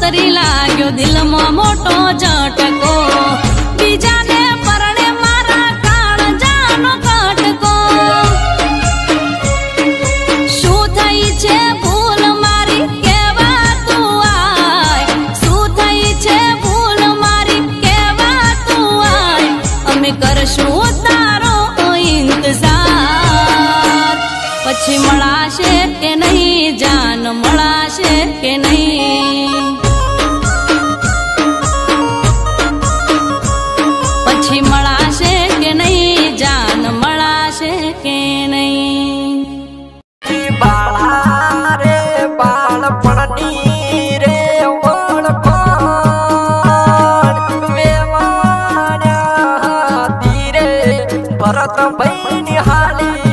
છોકરી લાગ્યો દિલમાં મોટો ઝટકો બીજાને પરણે મારા કાળજાનો કટકો શું થઈ છે ભૂલ મારી? કેવા તું આય? શું થઈ છે ભૂલ મારી? કેવા તું આય? અમે કરશું તારો ઇંતજાર. પછી મળાશે કે નહીં જાન? મળાશે કે નહીં? પછી મળાશે કે નહીં? જાન મળાશે કે નહીં? બાળા રે બાળપણની ભરત ભાઈ હાલી